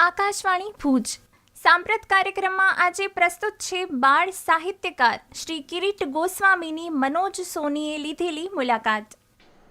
આકાશવાણી ભુજ. સાંપ્રત કાર્યક્રમમાં આજે પ્રસ્તુત છે બાળ સાહિત્યકાર શ્રી કિરીટ ગોસ્વામીની મનોજ સોનીએ લીધેલી મુલાકાત.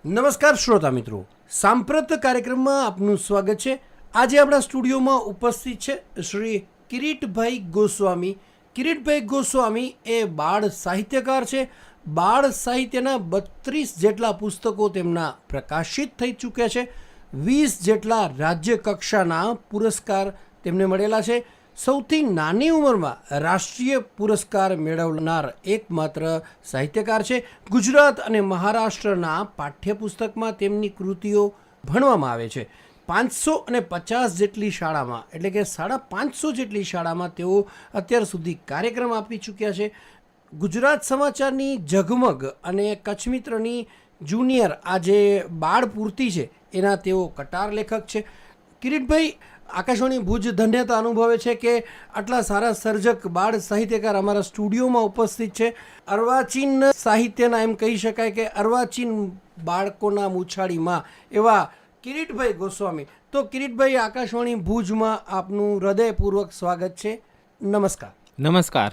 નમસ્કાર શ્રોતા મિત્રો. સાંપ્રત કાર્યક્રમમાં આપનું સ્વાગત છે. આજે આપણા સ્ટુડિયોમાં ઉપસ્થિત છે શ્રી કિરીટભાઈ ગોસ્વામી. કિરીટભાઈ ગોસ્વામી એ બાળ સાહિત્યકાર છે. બાળ સાહિત્યના બત્રીસ જેટલા પુસ્તકો તેમના પ્રકાશિત થઈ ચૂક્યા છે. વીસ જેટલા રાજ્ય કક્ષાના પુરસ્કાર તેમને મળેલા છે. સૌથી નાની ઉંમરમાં રાષ્ટ્રીય પુરસ્કાર મેળવનાર એકમાત્ર સાહિત્યકાર છે. ગુજરાત અને મહારાષ્ટ્રના પાઠ્યપુસ્તકમાં તેમની કૃતિઓ ભણવામાં આવે છે. પાંચસો અને પચાસ જેટલી શાળામાં, એટલે કે સાડા પાંચસો જેટલી શાળામાં તેઓ અત્યાર સુધી કાર્યક્રમ આપી ચૂક્યા છે. ગુજરાત સમાચારની ઝગમગ અને કચ્છ મિત્રની જુનિયર આ જે બાળ પૂર્તિ છે. એના તેઓ કટાર લેખક છે. કિરીટભાઈ, આકાશવાણી ભુજ ધન્યતા અનુભવે છે કે આટલા સારા સર્જક બાળ સાહિત્યકાર અમારા સ્ટુડિયોમાં ઉપસ્થિત છે. અર્વાચીન સાહિત્યના એમ કહી શકાય કે અર્વાચીન બાળકોના મૂછાળીમાં એવા કિરીટભાઈ ગોસ્વામી. તો કિરીટભાઈ, આકાશવાણી ભુજમાં આપનું હૃદયપૂર્વક સ્વાગત છે. નમસ્કાર. નમસ્કાર.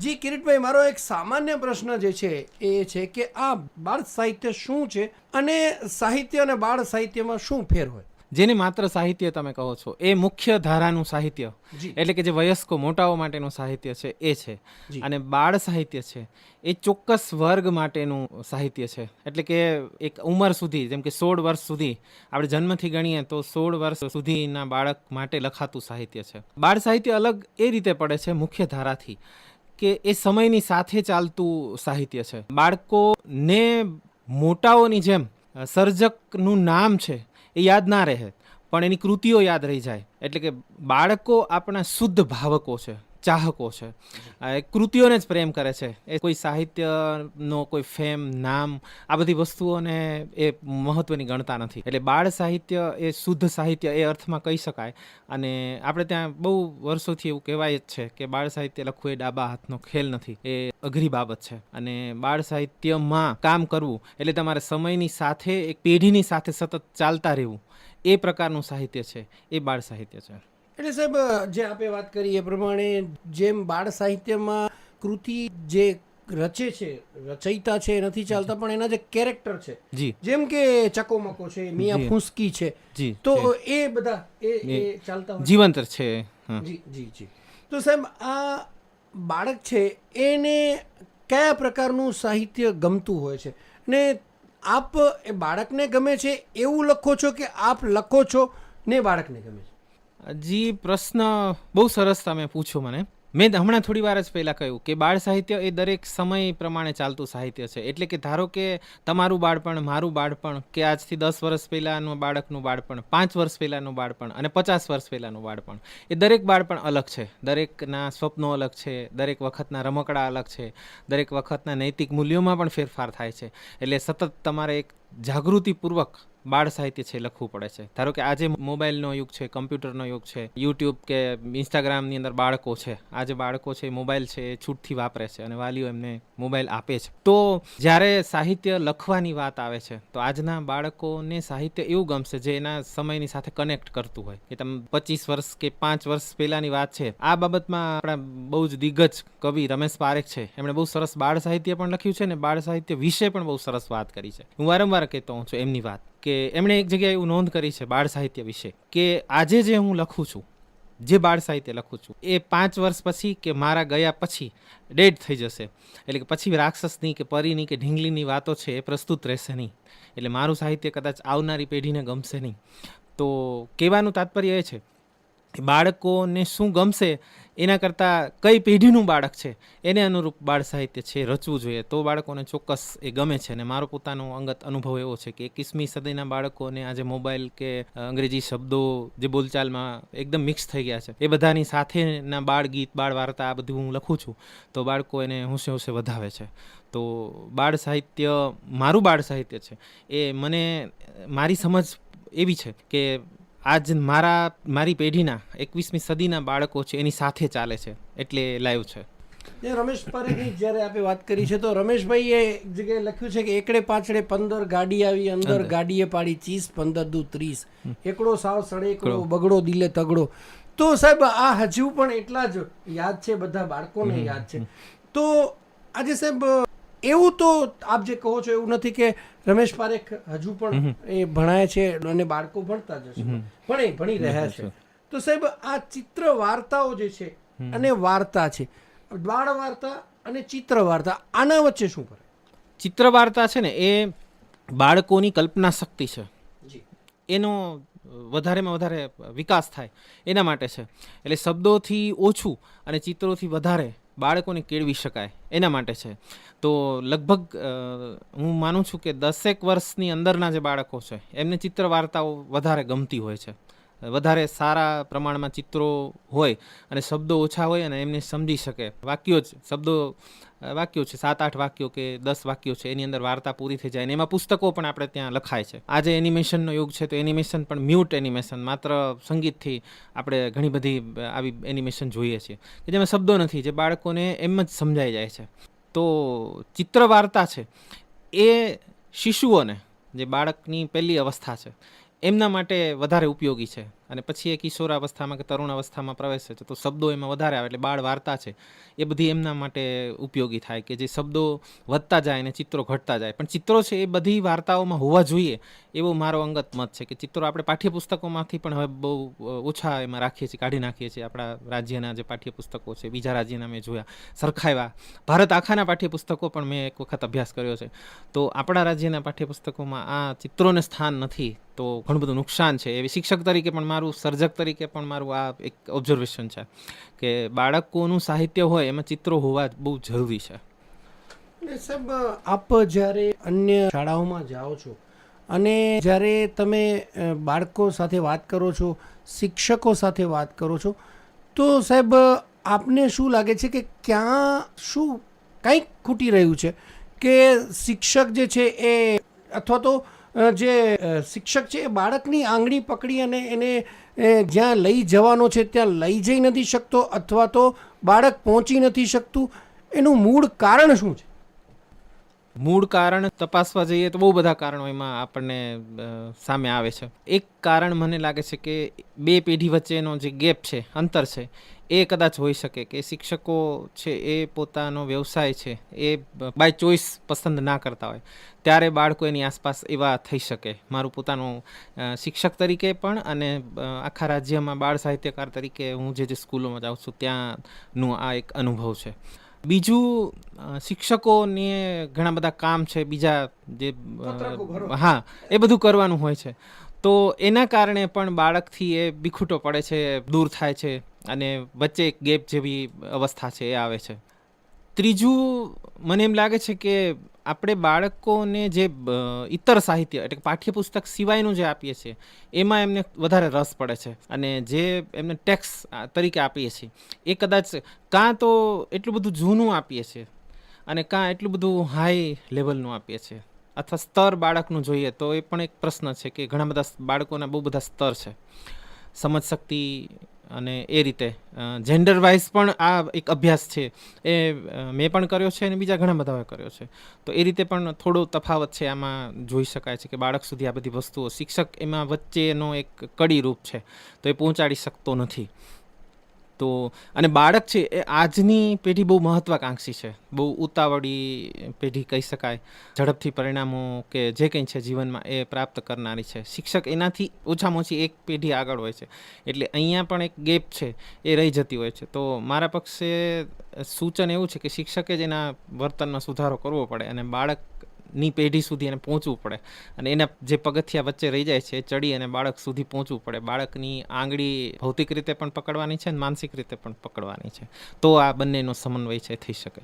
જી કિરીટભાઈ મારો એક સામાન્ય પ્રશ્ન જે છે એ છે કે આ બાળ સાહિત્ય શું છે અને સાહિત્ય અને બાળ સાહિત્યમાં શું ફેર હોય? જેને માત્ર સાહિત્ય તમે કહો છો એ મુખ્ય ધારાનું સાહિત્ય. એટલે કે જે વયસ્કો મોટાઓ માટેનું સાહિત્ય છે એ છે. અને બાળ સાહિત્ય છે એ ચોક્કસ વર્ગ માટેનું સાહિત્ય છે. એટલે કે એક ઉંમર સુધી જેમ કે સોળ વર્ષ સુધી આપણે જન્મથી ગણીએ તો સોળ વર્ષ સુધીના બાળક માટે લખાતું સાહિત્ય છે. બાળ સાહિત્ય અલગ એ રીતે પડે છે મુખ્ય ધારાથી. કે એ સમયની સાથે ચાલતું સાહિત્ય છે. બાળકોને મોટાઓની જેમ સર્જકનું નામ છે એ યાદ ના રહે, પણ એની કૃતિઓ યાદ રહી જાય. એટલે કે બાળકો આપણા શુદ્ધ ભાવકો છે. ચાહકો છે. એ કૃતિઓને જ પ્રેમ કરે છે. એ કોઈ સાહિત્યનો, કોઈ ફેમ, નામ, આ બધી વસ્તુઓને એ મહત્ત્વની ગણતા નથી. એટલે બાળ સાહિત્ય એ શુદ્ધ સાહિત્ય એ અર્થમાં કહી શકાય. અને આપણે ત્યાં બહુ વર્ષોથી એવું કહેવાય જ છે કે બાળ સાહિત્ય લખવું એ ડાબા હાથનો ખેલ નથી. એ અઘરી બાબત છે. અને બાળ સાહિત્યમાં કામ કરવું એટલે તમારે સમયની સાથે, એક પેઢીની સાથે સતત ચાલતા રહેવું. એ પ્રકારનું સાહિત્ય છે. એ બાળ સાહિત્ય છે. એટલે સાહેબ જે આપે વાત કરી એ પ્રમાણે જેમ બાળ સાહિત્યમાં કૃતિ જે રચે છે રચયિતા છે એ નથી ચાલતા પણ એના જે કેરેક્ટર છે જેમ કે ચકોમકો છે મિયા જી. છે તો એ બધા એ ચાલતા જીવંત છે જી જી જી. તો સાહેબ આ બાળક છે એને કયા પ્રકારનું સાહિત્ય ગમતું હોય છે? ને આપ એ બાળકને ગમે છે એવું લખો છો કે આપ લખો છો ને બાળકને ગમે છે? જી, પ્રશ્ન બહુ સરસ તમે પૂછો મને. મેં હમણાં થોડી વાર જ પહેલાં કહ્યું કે બાળ સાહિત્ય એ દરેક સમય પ્રમાણે ચાલતું સાહિત્ય છે. એટલે કે ધારો કે તમારું બાળપણ, મારું બાળપણ, કે આજથી દસ વર્ષ પહેલાંનું બાળકનું બાળપણ, પાંચ વર્ષ પહેલાંનું બાળપણ અને પચાસ વર્ષ પહેલાંનું બાળપણ, એ દરેક બાળપણ અલગ છે. દરેકના સ્વપ્નો અલગ છે, દરેક વખતના રમકડા અલગ છે, દરેક વખતના નૈતિક મૂલ્યોમાં પણ ફેરફાર થાય છે. એટલે સતત તમારે એક જાગૃતિપૂર્વક બાળ સાહિત્ય છે લખવું પડે છે. ધારો કે આજે મોબાઈલનો યુગ છે, કમ્પ્યુટરનો યુગ છે, યુટ્યુબ કે ઇન્સ્ટાગ્રામની અંદર બાળકો છે. આજે બાળકો છે મોબાઈલ છે એ છૂટથી વાપરે છે અને વાલીઓ એમને મોબાઈલ આપે છે. તો જ્યારે સાહિત્ય લખવાની વાત આવે છે, તો આજના બાળકોને સાહિત્ય એવું ગમશે જે એના સમયની સાથે કનેક્ટ કરતું હોય. કે તમે પચીસ વર્ષ કે પાંચ વર્ષ પહેલાંની વાત છે. આ બાબતમાં આપણા બહુ જ દિગ્ગજ કવિ રમેશ પારેખ છે. એમણે બહુ સરસ બાળ સાહિત્ય પણ લખ્યું છે ને બાળ સાહિત્ય વિશે પણ બહુ સરસ વાત કરી છે. હું વારંવાર કહેતો હોઉં છું એમની વાત, કે એમણે એક જગ્યાએ એવું નોંધ કરી છે બાળ સાહિત્ય વિશે, કે આજે જે હું લખું છું, જે બાળ સાહિત્ય લખું છું, એ પાંચ વર્ષ પછી કે મારા ગયા પછી ડેડ થઈ જશે. એટલે કે પછી રાક્ષસની કે પરીની કે ઢીંગલીની વાતો છે એ પ્રસ્તુત રહેશે નહીં. એટલે મારું સાહિત્ય કદાચ આવનારી પેઢીને ગમશે નહીં. તો કહેવાનું તાત્પર્ય એ છે બાળકોને શું ગમશે એના કરતાં કઈ પેઢીનું બાળક છે એને અનુરૂપ બાળ સાહિત્ય છે રચવું જોઈએ. તો બાળકોને ચોક્કસ એ ગમે છે અને મારો પોતાનો અંગત અનુભવ એવો છે કે એકવીસમી સદીના બાળકોને આજે મોબાઈલ કે અંગ્રેજી શબ્દો જે બોલચાલમાં એકદમ મિક્સ થઈ ગયા છે. એ બધાની સાથેના બાળ ગીત, બાળ વાર્તા આ બધું હું લખું છું તો બાળકો એને હુંશે હુંશે વધાવે છે. તો બાળ સાહિત્ય, મારું બાળ સાહિત્ય છે એ મને, મારી સમજ એવી છે કે આજ મારા મારી પેઢીના એકવીસમી સદીના બાળકો છે એની સાથે ચાલે છે એટલે લાઈવ છે. રમેશ પારેખની જ્યારે આપણે વાત કરી છે તો રમેશભાઈએ એક જગ્યાએ લખ્યું છે કે એકડે પાછળે પંદર ગાડી આવી અંદર ગાડીએ પાડી ચીસ પંદર દુ ત્રીસ. એકડો સાવ સડેકડો બગડો દિલે તગડો. તો સાહેબ આ હજુ પણ એટલા જ યાદ છે બધા બાળકોને યાદ છે. તો આજે સાહેબ એવું તો આપ જે કહો છો એવું નથી કે રમેશ પારેખ હજુ પણ એ ભણાય છે અને બાળકો ભણતા જ પણ ભણે ભણી રહ્યા છે. તો સાહેબ આ ચિત્ર વાર્તાઓ જે છે અને વાર્તા છે બાળ વાર્તા અને ચિત્ર વાર્તા આના વચ્ચે શું કરે ચિત્ર વાર્તા છે ને એ બાળકોની કલ્પના શક્તિ છે. એનો વધારેમાં વધારે વિકાસ થાય એના માટે છે. એટલે શબ્દોથી ઓછું અને ચિત્રોથી વધારે બાળકોને કેળવી શકાય એના માટે છે. તો લગભગ હું માનું છું કે દસેક વર્ષની અંદરના જે બાળકો છે, એમને ચિત્ર વાર્તાઓ વધારે ગમતી હોય છે. વધારે સારા પ્રમાણમાં ચિત્રો હોય અને શબ્દો ઓછા હોય અને એમને સમજી શકે. વાક્યો જ, શબ્દો વાક્યો છે, સાત, આઠ વાક્યો કે દસ વાક્યો છે, એની અંદર વાર્તા પૂરી થઈ જાય અને એમાં પુસ્તકો પણ આપણે ત્યાં લખાય છે. આજે એનિમેશનનો યુગ છે તો એનિમેશન પણ મ્યુટ એનિમેશન માત્ર સંગીતથી આપણે ઘણી બધી આવી એનિમેશન જોઈએ છીએ. કે જેમાં શબ્દો નથી, જે બાળકોને એમ જ સમજાઈ જાય છે. તો ચિત્ર વાર્તા છે. એ શિશુઓને, જે બાળકની પહેલી અવસ્થા છે, એમના માટે વધારે ઉપયોગી છે. અને પછી એ કિશોરાવસ્થામાં કે તરુણ અવસ્થામાં પ્રવેશે છે, તો શબ્દો એમાં વધારે આવે એટલે બાળ વાર્તા છે, એ બધી એમના માટે ઉપયોગી થાય કે જે શબ્દો વધતા જાય અને ચિત્રો ઘટતા જાય. પણ ચિત્રો છે એ બધી વાર્તાઓમાં હોવા જોઈએ એવો મારો અંગત મત છે કે ચિત્રો આપણે પાઠ્યપુસ્તકોમાંથી પણ હવે બહુ ઓછા એમાં રાખીએ છીએ, કાઢી નાખીએ છીએ. આપણા રાજ્યના જે પાઠ્યપુસ્તકો છે, બીજા રાજ્યના મેં જોયા, સરખાવ્યા. ભારત આખાના પાઠ્યપુસ્તકો પણ મેં એક વખત અભ્યાસ કર્યો છે. તો આપણા રાજ્યના પાઠ્યપુસ્તકોમાં આ ચિત્રોને સ્થાન નથી, તો ઘણું બધું નુકસાન છે. એવી શિક્ષક તરીકે પણ મારું સર્જક તરીકે પણ મારું આ એક ઓબ્ઝર્વેશન છે કે બાળકોનું સાહિત્ય હોય એમાં ચિત્રો હોવા બહુ જરૂરી છે. સાહેબ, આપ જ્યારે અન્ય શાળાઓમાં જાઓ છો અને જ્યારે તમે બાળકો સાથે વાત કરો છો, શિક્ષકો સાથે વાત કરો છો, તો સાહેબ, આપને શું લાગે છે કે ક્યાં શું કંઈક ખૂટી રહ્યું છે કે શિક્ષક જે છે એ અથવા તો જે શિક્ષક છે એ બાળકની આંગળી પકડી અને એને જ્યાં લઈ જવાનો છે ત્યાં લઈ જઈ નથી શકતો અથવા તો બાળક પહોંચી નથી શકતું. એનું મૂળ કારણ શું છે? મૂળ કારણ તપાસવા જઈએ તો બહુ બધા કારણો એમાં આપણને સામે આવે છે. એક કારણ મને લાગે છે કે બે પેઢી વચ્ચેનો જે ગેપ છે, અંતર છે, એ કદાચ હોઈ શકે કે શિક્ષકો છે એ પોતાનો વ્યવસાય છે, એ બાય ચોઈસ પસંદ ના કરતા હોય. ત્યારે બાળકો એની આસપાસ એવા થઈ શકે. મારું પોતાનું શિક્ષક તરીકે પણ અને આખા રાજ્યમાં બાળ સાહિત્યકાર તરીકે હું જે જે સ્કૂલોમાં જાઉં છું, ત્યાંનું આ એક અનુભવ છે. બીજું શિક્ષકોને ઘણા બધા કામ છે બીજા જે. હા એ બધું કરવાનું હોય છે તો એના કારણે પણ બાળકથી એ બીખૂટો પડે છે દૂર થાય છે અને વચ્ચે એક ગેપ જેવી અવસ્થા છે એ આવે છે ત્રીજું મને એમ લાગે છે કે આપણે બાળકોને જે ઇતર સાહિત્ય એટલે પાઠ્યપુસ્તક સિવાયનું જે આપીએ છીએ, એમાં એમને વધારે રસ પડે છે. અને જે એમને ટેક્સ તરીકે આપીએ છીએ, એ કદાચ કાં તો એટલું બધું જૂનું આપીએ છીએ અને કાં એટલું બધું હાઈ લેવલનું આપીએ છીએ. અથવા સ્તર બાળકનું જોઈએ તો એ પણ એક પ્રશ્ન છે કે ઘણા બધા બાળકોના બહુ બધા સ્તર છે. સમજ શક્તિ અને એ રીતે જેન્ડર વાઇઝ પણ આ એક અભ્યાસ છે. એ મેં પણ કર્યો છે અને બીજા ઘણા બધાએ કર્યો છે. તો એ રીતે પણ થોડો તફાવત છે આમાં જોઈ શકાય છે કે બાળક સુધી આ બધી વસ્તુઓ શિક્ષક એમાં વચ્ચેનો એક કડી રૂપ છે. તો એ પહોંચાડી શકતો નથી. તો, અને બાળક છે, એ આજની પેઢી બહુ મહત્વાકાંક્ષી છે. બહુ ઉતાવળી પેઢી કહી શકાય. ઝડપથી પરિણામો કે જે કંઈ છે જીવનમાં એ પ્રાપ્ત કરનારી છે. શિક્ષક એનાથી ઓછામાં ઓછી એક પેઢી આગળ હોય છે. એટલે અહીંયા પણ એક ગેપ છે, એ રહી જતી હોય છે. તો મારા પક્ષે સૂચન એવું છે કે શિક્ષકે જ એના વર્તનમાં સુધારો કરવો પડે અને બાળકની પેઢી સુધી એને પહોંચવું પડે. અને એના જે પગથિયા વચ્ચે રહી જાય છે ચડી અને બાળક સુધી પહોંચવું પડે. બાળકની આંગળી ભૌતિક રીતે પણ પકડવાની છે અને માનસિક રીતે પણ પકડવાની છે. તો આ બંનેનો સમન્વય છે, થઈ શકે.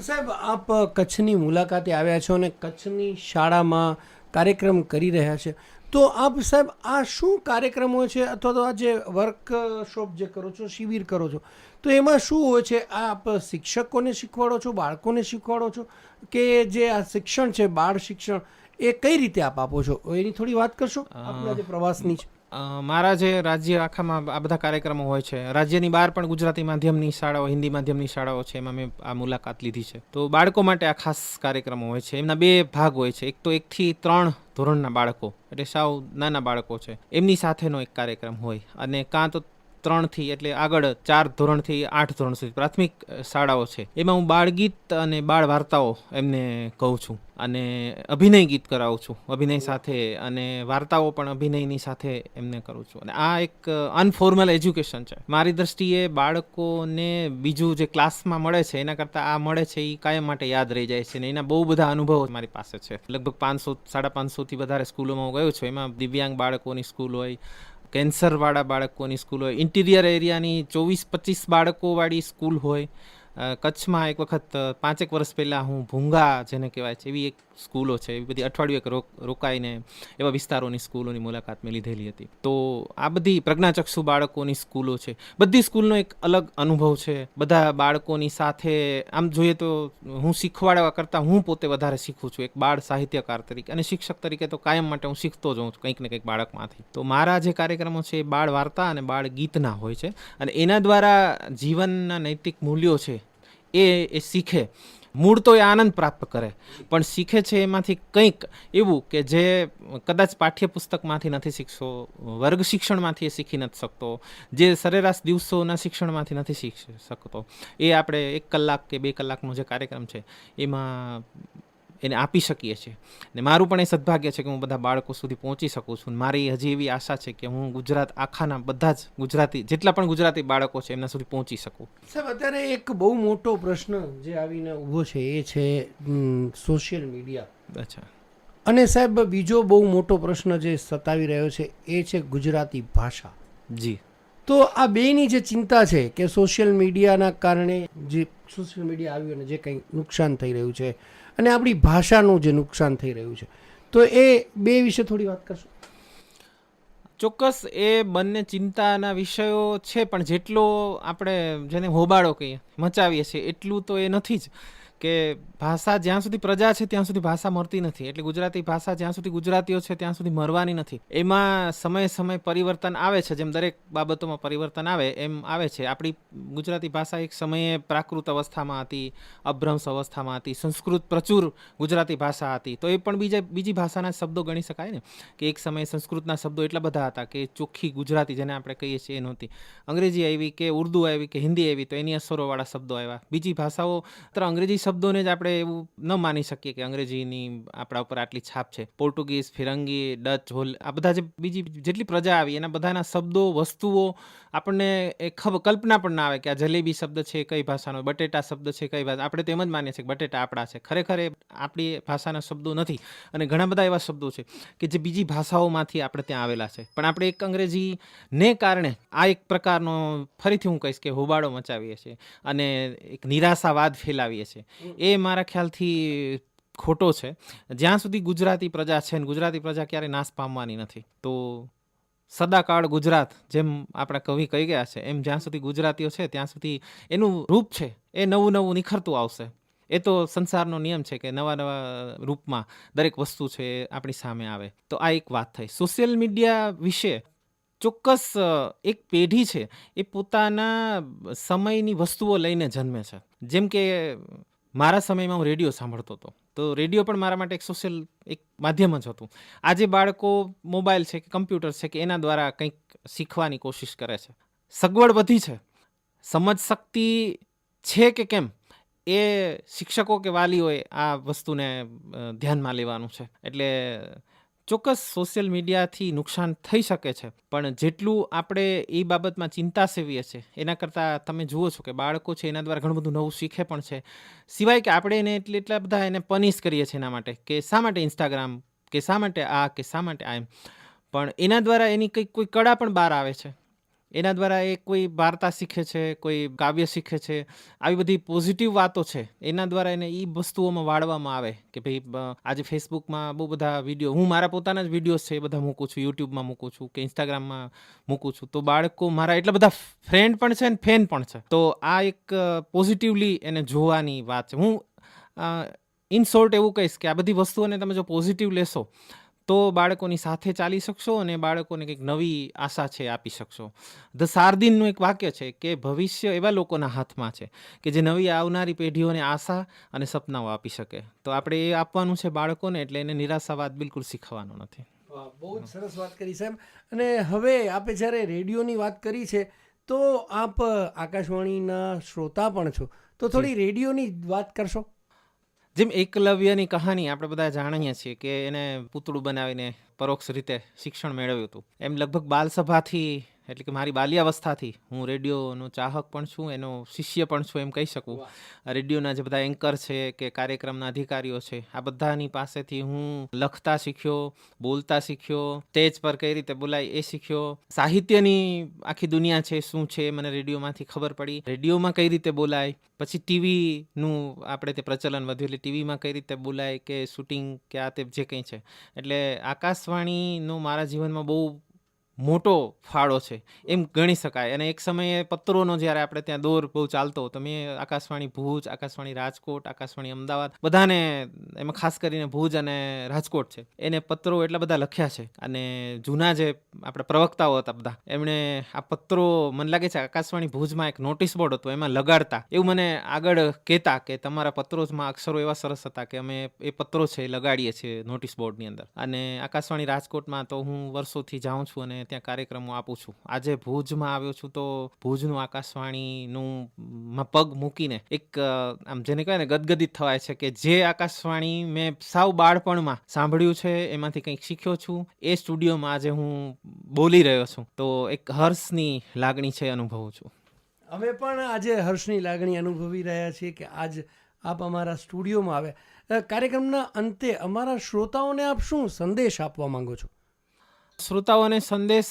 સાહેબ, આપ કચ્છની મુલાકાતે આવ્યા છો અને કચ્છની શાળામાં કાર્યક્રમ કરી રહ્યા છે. તો આપ સાહેબ આ શું કાર્યક્રમો છે અથવા તો આ જે વર્કશોપ જે કરો છો શિબિર કરો છો તો એમાં શું હોય છે? આ આપ શિક્ષકોને શીખવાડો છો બાળકોને શીખવાડો છો? કે જે આ શિક્ષણ છે બાળ શિક્ષણ એ કઈ રીતે આપ આપો છો? એની થોડી વાત કરશો? આપણા જે પ્રવાસની છે. મારા જે રાજ્ય આખામાં આ બધા કાર્યક્રમો હોય છે, રાજ્યની બહાર પણ ગુજરાતી માધ્યમની શાળાઓ, હિન્દી માધ્યમની શાળાઓ છે, એમાં મેં આ મુલાકાત લીધી છે. તો બાળકો માટે આ ખાસ કાર્યક્રમો હોય છે. એમના બે ભાગ હોય છે. એક તો એકથી ત્રણ ધોરણના બાળકો, એટલે સાવ નાના બાળકો છે. એમની સાથેનો એક કાર્યક્રમ હોય અને કાં તો ત્રણથી એટલે આગળ ચાર ધોરણથી આઠ ધોરણ સુધી પ્રાથમિક શાળાઓ છે. એમાં હું બાળગીત અને બાળ વાર્તાઓ એમને કહું છું અને અભિનય ગીત કરાવું છું, અભિનય સાથે અને વાર્તાઓ પણ અભિનયની સાથે એમને કરું છું. અને આ એક અનફોર્મલ એજ્યુકેશન છે. મારી દ્રષ્ટિએ બાળકોને બીજું જે ક્લાસમાં મળે છે, એના કરતાં આ મળે છે એ કાયમ માટે યાદ રહી જાય છે ને એના બહુ બધા અનુભવો મારી પાસે છે. લગભગ પાંચસો, સાડા પાંચસોથી વધારે સ્કૂલોમાં હું ગયો છું. એમાં દિવ્યાંગ બાળકોની સ્કૂલ હોય કેન્સરવાળા બાળકોની સ્કૂલ હોય. ઇન્ટિરિયર એરિયાની ચોવીસ પચીસ બાળકોવાળી સ્કૂલ હોય. કચ્છમાં એક વખત પાંચેક વર્ષ પહેલાં હું ભૂંગા જેને કહેવાય છે, એવી એક સ્કૂલો છે, એવી બધી અઠવાડિયું એક રોક, રોકાઈને એવા વિસ્તારોની સ્કૂલોની મુલાકાત મેં લીધેલી હતી. તો આ બધી પ્રજ્ઞાચક્ષુ બાળકોની સ્કૂલો છે. બધી સ્કૂલનો એક અલગ અનુભવ છે. બધા બાળકોની સાથે, આમ જોઈએ તો હું શીખવાડવા કરતાં હું પોતે વધારે શીખું છું. એક બાળ સાહિત્યકાર તરીકે અને શિક્ષક તરીકે તો કાયમ માટે હું શીખતો જ હોઉં છું, કંઈક ને કંઈક બાળકમાંથી. તો મારા જે કાર્યક્રમો છે એ બાળ વાર્તા અને બાળ ગીતના હોય છે. અને એના દ્વારા જીવનના નૈતિક મૂલ્યો છે એ એ શીખે. મૂળ તો એ આનંદ પ્રાપ્ત કરે. પણ શીખે છે એમાંથી કંઈક એવું કે જે કદાચ પાઠ્યપુસ્તકમાંથી નથી શીખશો, વર્ગ શિક્ષણમાંથી એ શીખી નથી શકતો, જે સરેરાશ દિવસોના શિક્ષણમાંથી નથી શીખી શકતો. એ આપણે એક કલાક કે બે કલાકનો જે કાર્યક્રમ છે, એમાં એને આપી શકીએ છીએ. ને મારું પણ એ સદભાગ્ય છે કે હું બધા બાળકો સુધી પહોંચી શકું છું. મારી હજી એવી આશા છે કે હું ગુજરાત આખાના બધા જ ગુજરાતી જેટલા પણ ગુજરાતી બાળકો છે એમના સુધી પહોંચી શકું. સાહેબ અત્યારે એક બહુ મોટો પ્રશ્ન જે આવીને ઊભો છે એ છે સોશિયલ મીડિયા અચ્છા. અને સાહેબ બીજો બહુ મોટો પ્રશ્ન જે સતાવી રહ્યો છે એ છે ગુજરાતી ભાષા. જી. તો આ બેની જે ચિંતા છે કે સોશિયલ મીડિયાના કારણે જે સોશિયલ મીડિયા આવ્યું અને જે કંઈ નુકસાન થઈ રહ્યું છે અને આપણી ભાષાનું જે નુકસાન થઈ રહ્યું છે. તો એ બે વિશે થોડી વાત કરશો? ચોક્કસ એ બંને ચિંતાના વિષયો છે, પણ જેટલો આપણે જેને હોબાળો કહીએ, મચાવીએ છીએ, એટલું તો એ નથી જ. કે ભાષા જ્યાં સુધી પ્રજા છે, ત્યાં સુધી ભાષા મરતી નથી. એટલે ગુજરાતી ભાષા જ્યાં સુધી ગુજરાતીઓ છે, ત્યાં સુધી મરવાની નથી. એમાં સમય સમય પરિવર્તન આવે છે, જેમ દરેક બાબતોમાં પરિવર્તન આવે, એમ આવે છે. આપણી ગુજરાતી ભાષા એક સમયે પ્રાકૃત અવસ્થામાં હતી, અભ્રંશ અવસ્થામાં હતી, સંસ્કૃત પ્રચુર ગુજરાતી ભાષા હતી. તો એ પણ બીજા, બીજી ભાષાના શબ્દો ગણી શકાય ને? કે એક સમયે સંસ્કૃતના શબ્દો એટલા બધા હતા કે ચોખ્ખી ગુજરાતી જેને આપણે કહીએ છીએ એ નહોતી. અંગ્રેજી આવી કે ઉર્દુ આવી કે હિન્દી આવી તો એની અસરોવાળા શબ્દો આવ્યા. બીજી ભાષાઓ અંગ્રેજી શબ્દોને જ આપણે એવું ન માની શકીએ કે અંગ્રેજીની આપણા ઉપર આટલી છાપ છે. પોર્ટુગીઝ, ફિરંગી, ડચ, હોલ, આ બધા જે બીજી જેટલી પ્રજા આવી, એના બધાના શબ્દો, વસ્તુઓ આપણને એ ખબર કલ્પના પણ ના આવે કે આ જલેબી શબ્દ છે કઈ ભાષાનો બટેટા શબ્દ છે કઈ ભાષા, આપણે તેમ જ માનીએ છીએ કે બટેટા આપણા છે. ખરેખર એ આપણી ભાષાના શબ્દો નથી અને ઘણા બધા એવા શબ્દો છે કે જે બીજી ભાષાઓમાંથી આપણે ત્યાં આવેલા છે. પણ આપણે એક અંગ્રેજીને કારણે આ એક પ્રકારનો ફરીથી હું કહીશ કે હોબાળો મચાવીએ છીએ અને એક નિરાશાવાદ ફેલાવીએ છીએ. એ મારા ખ્યાલથી ખોટો છે. જ્યાં સુધી ગુજરાતી પ્રજા છે ને ગુજરાતી પ્રજા ક્યારે નાશ પામવાની નથી. તો સદાકાળ ગુજરાત, જેમ આપણા કવિ કહી ગયા છે, એમ જ્યાં સુધી ગુજરાતીઓ છે, ત્યાં સુધી એનું રૂપ છે, એ નવું નવું નિખરતું આવશે. એ તો સંસારનો નિયમ છે કે નવા નવા રૂપમાં દરેક વસ્તુ છે આપણી સામે આવે. તો આ એક વાત થઈ. સોશિયલ મીડિયા વિશે ચોક્કસ એક પેઢી છે એ પોતાના સમયની વસ્તુઓ લઈને જન્મે છે. જેમ કે મારા સમયમાં હું રેડિયો સાંભળતો હતો. તો રેડિયો પણ મારા માટે એક સોશિયલ એક માધ્યમ જ હતું. આજે બાળકો મોબાઈલ છે કે કમ્પ્યુટર છે કે એના દ્વારા કંઈક શીખવાની કોશિશ કરે છે. સગવડ વધી છે. સમજ શક્તિ છે કે કેમ? એ શિક્ષકો કે વાલીઓએ આ વસ્તુને ધ્યાનમાં લેવાનું છે. એટલે ચોક્કસ સોશિયલ મીડિયાથી નુકસાન થઈ શકે છે, પણ જેટલું આપણે એ બાબતમાં ચિંતા સેવીએ છીએ, એના કરતાં તમે જુઓ છો કે બાળકો છે એના દ્વારા ઘણું બધું નવું શીખે પણ છે. સિવાય કે આપણે એને એટલે, એટલા બધા એને પનિશ કરીએ છીએ એના માટે, કે શા માટે ઇન્સ્ટાગ્રામ કે શા માટે આ, કે શા માટે આ એમ. પણ એના દ્વારા એની કંઈક, કોઈ કળા પણ બહાર આવે છે. એના દ્વારા એ કોઈ વાર્તા શીખે છે, કોઈ કાવ્ય શીખે છે, આવી બધી પોઝિટિવ વાતો છે, એના દ્વારા એને એ વસ્તુઓમાં વાળવામાં આવે કે ભાઈ આજે ફેસબુકમાં બહુ બધા વીડિયો હું મારા પોતાના જ વિડીયોઝ છે એ બધા મૂકું છું યુટ્યુબમાં મૂકું છું કે ઇન્સ્ટાગ્રામમાં મૂકું છું. તો બાળકો મારા એટલા બધા ફ્રેન્ડ પણ છે અને ફેન પણ છે. તો આ એક પોઝિટિવલી એને જોવાની વાત છે. હું ઇન શોર્ટ એવું કહીશ કે આ બધી વસ્તુઓને તમે જો પોઝિટિવ લેશો તો બાળકોની સાથે ચાલી શકશો અને બાળકોને કંઈક નવી આશા છે આપી શકશો. ધ સારદીનનું એક વાક્ય છે કે ભવિષ્ય એવા લોકોના હાથમાં છે કે જે નવી આવનારી પેઢીઓને આશા અને સપનાઓ આપી શકે. તો આપણે એ આપવાનું છે બાળકોને એટલે એને નિરાશાવાદ બિલકુલ શીખવાનો નથી. બહુ જ સરસ વાત કરી સાહેબ. અને હવે આપણે જ્યારે રેડિયોની વાત કરી છે તો આપ આકાશવાણીના શ્રોતા પણ છો. તો થોડી રેડિયોની વાત કરશો? જેમ એકલવ્યની કહાની આપણે બધા જાણીએ છીએ કે એને પૂતળું બનાવીને પરોક્ષ રીતે શિક્ષણ મેળવ્યું હતું. એમ લગભગ બાલસભાથી એટલે કે મારી બાલ્યાવસ્થાથી હું રેડિયોનો ચાહક પણ છું એનો શિષ્ય પણ છું એમ કહી શકું. રેડિયોના જે બધા એન્કર છે કે કાર્યક્રમના અધિકારીઓ છે આ બધાની પાસેથી હું લખતા શીખ્યો બોલતા શીખ્યો સ્ટેજ પર કઈ રીતે બોલાય એ શીખ્યો. સાહિત્યની આખી દુનિયા છે શું છે મને રેડિયોમાંથી ખબર પડી. રેડિયોમાં કઈ રીતે બોલાય? પછી ટીવીનું આપણે તે પ્રચલન વધ્યું એટલે ટીવીમાં કઈ રીતે બોલાય કે શૂટિંગ કે આ તે જે કંઈ છે. એટલે આકાશવાણીનો મારા જીવનમાં બહુ મોટો ફાળો છે, એમ ગણી શકાય. અને એક સમયે પત્રોનો જ્યારે આપણે ત્યાં દોર બહુ ચાલતો તો મેં આકાશવાણી ભુજ, આકાશવાણી રાજકોટ, આકાશવાણી અમદાવાદ, બધાને એમાં ખાસ કરીને ભુજ અને રાજકોટ છે. એને પત્રો એટલા બધા લખ્યા છે. અને જૂના જે આપણા પ્રવક્તાઓ હતા બધા, એમણે આ પત્રો, મને લાગે છે આકાશવાણી ભુજમાં એક નોટિસ બોર્ડ હતો, એમાં લગાડતા. એવું મને આગળ કહેતા કે તમારા પત્રોમાં અક્ષરો એવા સરસ હતા કે અમે એ પત્રો છે લગાડીએ છીએ નોટિસ બોર્ડની અંદર. અને આકાશવાણી રાજકોટમાં તો હું વર્ષોથી જાઉં છું અને ત્યાં કાર્યક્રમો આપું છું. આજે ભુજમાં આવ્યો છું તો ભુજનું આકાશવાણીનું પગ મૂકીને એક આમ જેને કહેવાય ને ગદગદિત થવાય છે કે જે આકાશવાણી મેં સાવ બાળપણમાં સાંભળ્યું છે, એમાંથી કંઈક શીખ્યો છું. એ સ્ટુડિયોમાં આજે હું બોલી રહ્યો છું. તો એક હર્ષની લાગણી છે, અનુભવું છું. અમે પણ આજે હર્ષની લાગણી અનુભવી રહ્યા છીએ કે આજ આપ અમારા સ્ટુડિયોમાં આવ્યા. કાર્યક્રમના અંતે અમારા શ્રોતાઓને આપ શું સંદેશ આપવા માંગો છો? શ્રોતાઓને સંદેશ,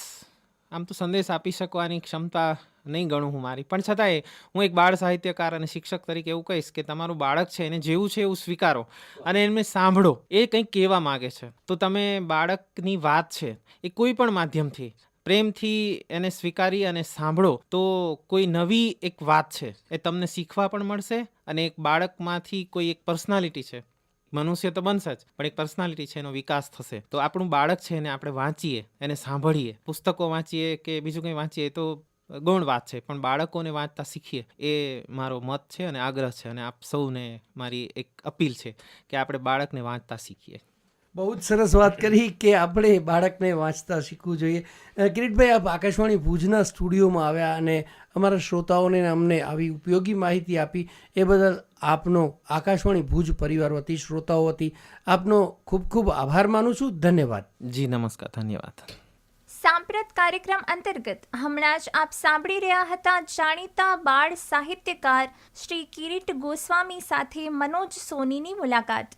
આમ તો સંદેશ આપી શકવાની ક્ષમતા નહીં ગણું હું મારી. પણ છતાંય હું એક બાળ સાહિત્યકાર અને શિક્ષક તરીકે એવું કહીશ કે તમારું બાળક છે એને જેવું છે એવું સ્વીકારો અને એમને સાંભળો. એ કંઈક કહેવા માગે છે. તો તમે બાળકની વાત છે એ કોઈ પણ માધ્યમથી પ્રેમથી એને સ્વીકારી અને સાંભળો, તો કોઈ નવી એક વાત છે એ તમને શીખવા પણ મળશે અને એક બાળકમાંથી કોઈ એક પર્સનાલિટી છે મનુષ્ય તો બનશે જ, પણ એક પર્સનાલિટી છે, એનો વિકાસ થશે. તો આપણું બાળક છે એને આપણે વાંચીએ, એને સાંભળીએ. પુસ્તકો વાંચીએ કે બીજું કંઈ વાંચીએ તો ગૌણ વાત છે, પણ બાળકોને વાંચતા શીખીએ. એ મારો મત છે અને આગ્રહ છે અને આપ સૌને મારી એક અપીલ છે કે આપણે બાળકને વાંચતા શીખીએ. બહુ જ સરસ વાત કરી કે આપણે બાળકને વાંચતા શીખવું જોઈએ. કિરીટભાઈ આપ આકાશવાણી ભુજના સ્ટુડિયોમાં આવ્યા અને અમારા શ્રોતાઓને અમને આવી ઉપયોગી માહિતી આપી. એ બદલ આપનો આકાશવાણી ભુજ પરિવાર વતી શ્રોતાઓ વતી આપનો ખૂબ ખૂબ આભાર માનું છું. ધન્યવાદ. જી નમસ્કાર ધન્યવાદ. સાંપ્રત કાર્યક્રમ અંતર્ગત હમણાં જ આપ સાંભળી રહ્યા હતા જાણીતા બાળ સાહિત્યકાર શ્રી કિરીટ ગોસ્વામી સાથે મનોજ સોનીની મુલાકાત.